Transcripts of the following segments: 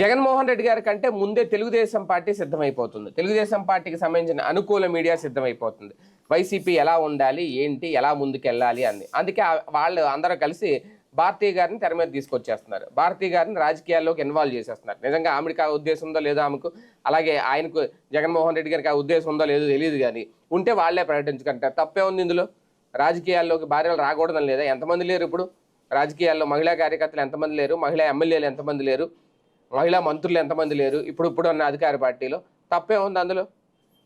జగన్మోహన్ రెడ్డి గారి కంటే ముందే తెలుగుదేశం పార్టీ సిద్ధమైపోతుంది. తెలుగుదేశం పార్టీకి సంబంధించిన అనుకూల మీడియా సిద్ధమైపోతుంది. వైసీపీ ఎలా ఉండాలి? ఏంటి? ఎలా ముందుకెళ్ళాలి? అని అందుకే వాళ్ళు అందరూ కలిసి భారతీ గారిని తెర మీద తీసుకొచ్చేస్తున్నారు. భారతీ గారిని రాజకీయాల్లోకి ఇన్వాల్వ్ చేసేస్తున్నారు. నిజంగా ఆమెకి ఆ ఉద్దేశం ఉందో లేదో ఆమెకు అలాగే ఆయనకు జగన్మోహన్ రెడ్డి గారికి ఆ ఉద్దేశం ఉందో లేదో తెలియదు కానీ ఉంటే వాళ్ళే ప్రకటించుకుంటారు. తప్పే ఉంది ఇందులో? రాజకీయాల్లోకి భార్యలు రాకూడదని లేదా? ఎంతమంది లేరు ఇప్పుడు? రాజకీయాల్లో మహిళా కార్యకర్తలు ఎంతమంది లేరు? మహిళా ఎమ్మెల్యేలు ఎంతమంది లేరు? మహిళా మంత్రులు ఎంతమంది లేరు? ఇప్పుడు ఇప్పుడు ఉన్న అధికార పార్టీలో తప్పే ఉంది అందులో.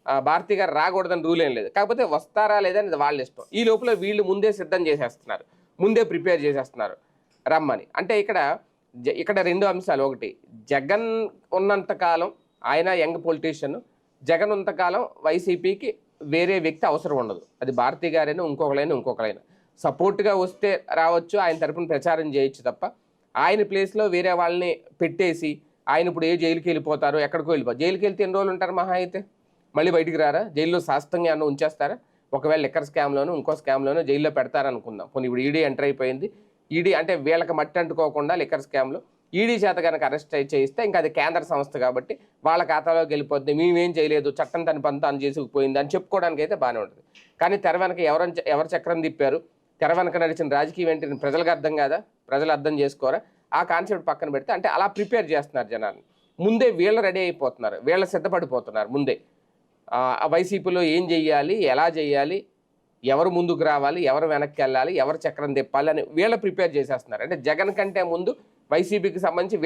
ఆ, గారు రాకూడదని రూల్ ఏం లేదు. కాకపోతే వస్తారా లేదా అనేది వాళ్ళ ఇష్టం. ఈ లోపల వీళ్ళు ముందే సిద్ధం చేసేస్తున్నారు. ముందే ప్రిపేర్ చేసేస్తున్నారు. రమ్మని. అంటే ఇక్కడ జ- ఇక్కడ రెండు అంశాలు. ఒకటి జగన్ ఉన్నంత కాలం ఆయన యంగ్ పొలిటీషియన్ జగన్ ఉన్నంతకాలం వైసీపీకి వేరే వ్యక్తి అవసరం ఉండదు. అది భారతి గారైనా ఇంకొకరైనా ఇంకొకరైనా. సపోర్ట్గా వస్తే రావచ్చు ఆయన తరపున ప్రచారం చేయొచ్చు తప్ప ఆయన ప్లేస్లో వేరే వాళ్ళని పెట్టేసి ఆయన ఇప్పుడు ఏ జైలుకి వెళ్ళిపోతారు ఎక్కడికో వెళ్ళిపోతారు జైలుకి వెళ్తే ఎన్ని రోజులు ఉంటారు మహా అయితే? మళ్ళీ బయటికి రారా? జైల్లో శాస్త్రంగా ఏమన్నా ఉంచేస్తారా? ఒకవేళ లిక్కర్ స్కామ్లోనూ ఇంకో స్కామ్లోనూ జైల్లో పెడతారనుకుందాం. పోనీ ఇప్పుడు ఈడీ ఎంటర్ అయిపోయింది. ఈడీ అంటే వీళ్ళకి మట్టి అంటుకోకుండా లిక్కర్ స్కామ్లో ఈడీ చేత కనుక అరెస్ట్ చేయిస్తే ఇంకా అది కేంద్ర సంస్థ కాబట్టి వాళ్ళ ఖాతాలోకి వెళ్ళిపోద్ది. మేమేం చేయలేదు. చట్టం తన పని తాను చేసుకుపోయింది అని చెప్పుకోవడానికి అయితే బాగానే ఉంటుంది. కానీ తెర వెనక ఎవరు ఎవరు చక్రం తిప్పారు? తెర వెనక నడిచిన రాజకీయం ఏంటి? ప్రజలకు అర్థం కాదా? ప్రజలు అర్థం చేసుకోరా? ఆ కాన్సెప్ట్ పక్కన పెడితే అంటే అలా ప్రిపేర్ చేస్తున్నారు జనాన్ని ముందే వీళ్ళు రెడీ అయిపోతున్నారు. వీళ్ళు సిద్ధపడిపోతున్నారు ముందే. ఆ, వైసీపీలో ఏం చెయ్యాలి ఎలా చేయాలి ఎవరు ముందుకు రావాలి ఎవరు వెనక్కి వెళ్ళాలి ఎవరు చక్రం తిప్పాలి అని వీళ్ళు ప్రిపేర్ చేసేస్తున్నారు. అంటే జగన్ కంటే ముందు వైసీపీకి సంబంధించి